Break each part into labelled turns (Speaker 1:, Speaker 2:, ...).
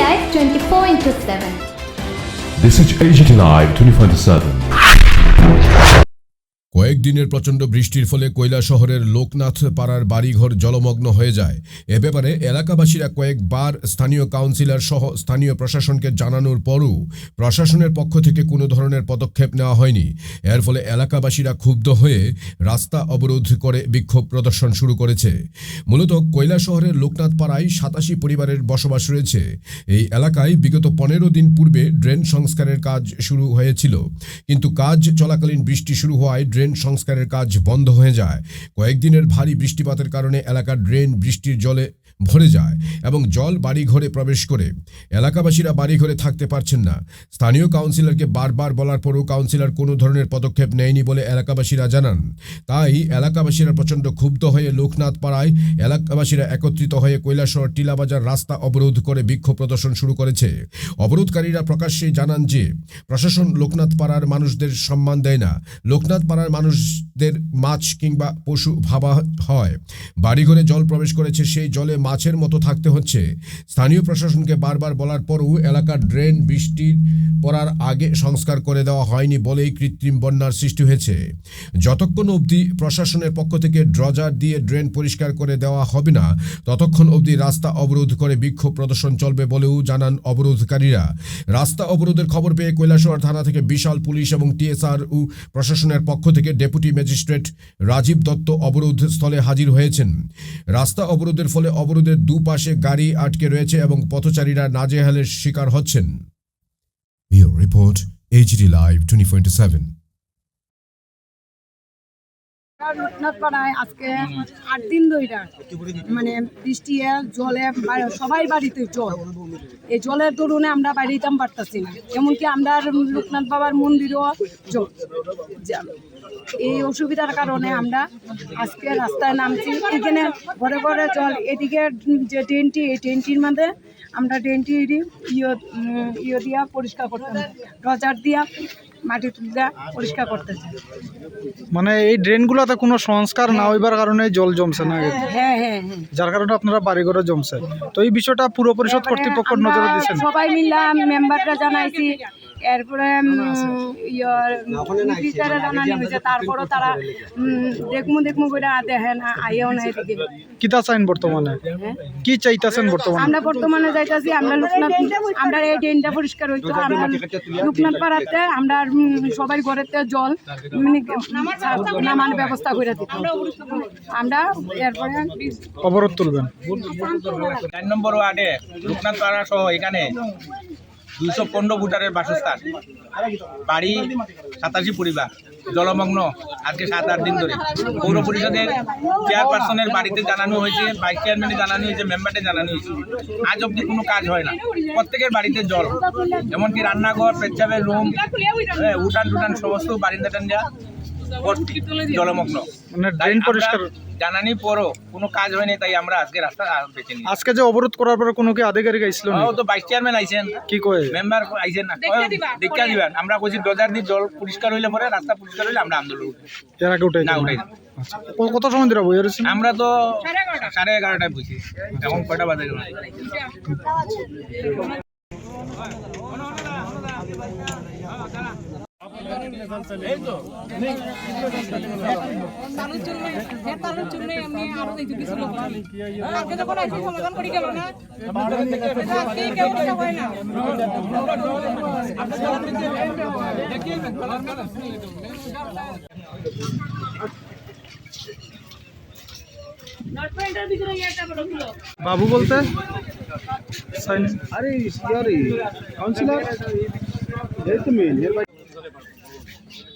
Speaker 1: Live 24 into 7.
Speaker 2: This is AGT Live 24/7.
Speaker 3: কয়েকদিনের প্রচণ্ড বৃষ্টির ফলে কৈলা শহরের লোকনাথ পাড়ার বাড়িঘর জলমগ্ন হয়ে যায়। এ ব্যাপারে এলাকাবাসীরা কয়েকবার স্থানীয় কাউন্সিলর সহ স্থানীয় প্রশাসনকে জানানোর পরও প্রশাসনের পক্ষ থেকে কোনো ধরনের পদক্ষেপ নেওয়া হয়নি। এর ফলে এলাকাবাসীরা ক্ষুব্ধ হয়ে রাস্তা অবরোধ করে বিক্ষোভ প্রদর্শন শুরু করেছে। মূলত কৈলা শহরের লোকনাথ পাড়ায় সাতাশি পরিবারের বসবাস রয়েছে। এই এলাকায় বিগত পনেরো দিন পূর্বে ড্রেন সংস্কারের কাজ শুরু হয়েছিল। কিন্তু কাজ চলাকালীন বৃষ্টি শুরু হওয়ায় ড্রেন সংস্কারের কাজ বন্ধ হয়ে যায়। কয়েকদিনের ভারী বৃষ্টিপাতের কারণে এলাকার ড্রেন বৃষ্টির জলে ভরে যায় এবং জল বাড়িঘরে প্রবেশ করে। এলাকাবাসীরা বাড়িঘরে থাকতে পারছেন না। স্থানীয় কাউন্সিলরকে বারবার বলার পরও কাউন্সিলর কোনো ধরনের পদক্ষেপ নেয়নি বলে এলাকাবাসীরা জানান। তাই এলাকাবাসীরা প্রচণ্ড ক্ষুব্ধ হয়ে লোকনাথ পাড়ায় এলাকাবাসীরা একত্রিত হয়ে কৈলাসহর টিলাবাজার রাস্তা অবরোধ করে বিক্ষোভ প্রদর্শন শুরু করেছে। অবরোধকারীরা প্রকাশ্যে জানান যে, প্রশাসন লোকনাথ পাড়ার মানুষদের সম্মান দেয় না। লোকনাথ পাড়ার মানুষদের মাছ কিংবা পশু ভাবা হয়। বাড়িঘরে জল প্রবেশ করেছে, সেই জলে মাছের মতো থাকতে হচ্ছে। স্থানীয় প্রশাসনকে বারবার বলার পরও এলাকার ড্রেন বৃষ্টির পড়ার আগে সংস্কার করে দেওয়া হয়নি বলেই কৃত্রিম বন্যার সৃষ্টি হয়েছে। যতক্ষণ অবধি প্রশাসনের পক্ষ থেকে ড্রজার দিয়ে ড্রেন পরিষ্কার করে দেওয়া হবে না, ততক্ষণ অবধি রাস্তা অবরোধ করে বিক্ষোভ প্রদর্শন চলবে বলেও জানান অবরোধকারীরা। রাস্তা অবরোধের খবর পেয়ে কৈলাসহর থানা থেকে বিশাল পুলিশ এবং টিএসআর ও প্রশাসনের পক্ষ থেকে ডেপুটি ম্যাজিস্ট্রেট রাজীব দত্ত অবরোধ স্থলে হাজির হয়েছেন। রাস্তা অবরোধের ফলে অবরোধের দুপাশে গাড়ি আটকে রয়েছে এবং পথচারীরা নাজেহালের শিকার হচ্ছেন। Report HD live twenty
Speaker 4: Loknath পাড়ায় আজকে আট দিন ধইরা মানে বৃষ্টি জলে সবাই বাড়িতে জল। এই জলের দরুনে আমরা বাড়িতাম পারতাছি না। এমনকি আমরা লোকনাথ বাবার মন্দিরও জল। এই অসুবিধার কারণে আমরা আজকে রাস্তায় নামছি। এখানে ঘরে ঘরে জল, এদিকে যে ড্রেনটি এই ড্রেনটির মধ্যে আমরা ড্রেনটি ইয়ে ইয়ে দিয়া পরিষ্কার করতাম। রজার দিয়া মাটি পরিষ্কার করতেছে।
Speaker 5: মানে এই ড্রেনগুলোতে কোনো সংস্কার না হইবার কারণে জল জমছে না?
Speaker 4: হ্যাঁ হ্যাঁ হ্যাঁ
Speaker 5: যার কারণে আপনারা বাড়িঘরে জমছে। তো এই বিষয়টা পুরো পরিষদ কর্তৃপক্ষ
Speaker 4: আমরা
Speaker 5: নজরে দিয়েছেন?
Speaker 4: সবাই মিললাম মেম্বাররা জানাইছি এরপরে টিচারে জানানি হয়েছে তারপরও তারা দেখমু দেখমু করে দেখে না আইও না এদিকে।
Speaker 5: কিতা চাইন বর্তমানে?
Speaker 4: হ্যাঁ।
Speaker 5: কি চাইতেছেন বর্তমানে?
Speaker 4: আমরা বর্তমানে যাইতাছি আমরা লোকনাথ আমরা এই ড্রেনটা পরিষ্কার হইতো আমরা লোকনাথ পাড়াতে আমরা সবাই ঘরেতে জল মানে নামানোর ব্যবস্থা করে দিতাম। আমরা এরপরে
Speaker 5: অবরোধ তুলবেন।
Speaker 6: চার নম্বর ওয়ার্ডে লোকনাথ পাড়া সহ এখানে। দুইশো পনেরো ভোটারের বাসস্থান। বাড়ি সাতাশি পরিবার জলমগ্ন আজকে সাত আট দিন ধরে। পৌর পরিষদের চেয়ারপারসনের বাড়িতে জানানো হয়েছে ভাইস চেয়ারম্যানে জানানো হয়েছে মেম্বারে জানানো হয়েছে। আজ অব্দি কোনো কাজ হয় না। প্রত্যেকের বাড়িতে জল এমনকি রান্নাঘর পেচ্ছাবের রুম হ্যাঁ, উঠান টুটান সমস্ত বারিন্দা টান্দা ভর্তি জলমগ্ন।
Speaker 5: মানে ড্রেন পরিষ্কার।
Speaker 6: জানানি পরও কোনো কাজ হয়নি তাই আমরা আজকে রাস্তা বেছে নিই
Speaker 5: আজকে যে অবরোধ করার পরে কোনো কি আধিকারিক আইছিল না
Speaker 6: ও তো ভাইস চেয়ারম্যান আইছেন।
Speaker 5: কি কয়?
Speaker 6: মেম্বার আইছেন না। দেখা দিবেন। আমরা কইছি ডজার দিয়ে জল পরিষ্কার হইলে পরে রাস্তা পরিষ্কার হইলে আমরা আন্দোলন।
Speaker 5: এর আগে উঠাই
Speaker 6: না। উঠাই।
Speaker 5: আচ্ছা। কত সময় ধরে রয়েছেন
Speaker 6: আমরা তো সাড়ে এগারোটায় বুঝি এখন কয়টা বাজে? গেল?
Speaker 5: বাবু বলতে?
Speaker 7: আইনের পুলিশ হইয়া থাকে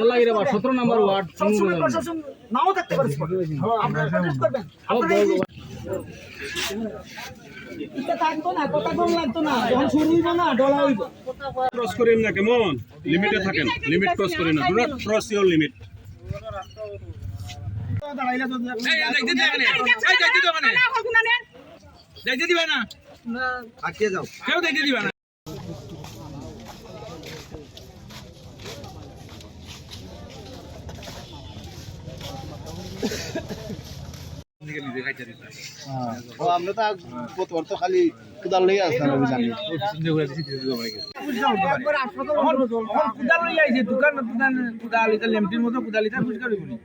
Speaker 6: না রে।
Speaker 7: পাওয়ার ক্ষমতা দেখাইতাছে
Speaker 4: নাও থাকতে পারে
Speaker 8: ক্রস করেন না কেমন? লিমিটে থাকেন। লিমিট ক্রস করেন না। Do not cross your limit
Speaker 6: দেখতে দিবে না কেউ দেখতে দিবে না
Speaker 9: আমরা তো প্রথমবার তো খালি কুদাল লেগে আসলাম আমি জানি।
Speaker 6: কুদাল লই আইছে দোকান দোকান কুদাল এটা লেমটির মতো কুদাল এটা পরিষ্কার হইব নি।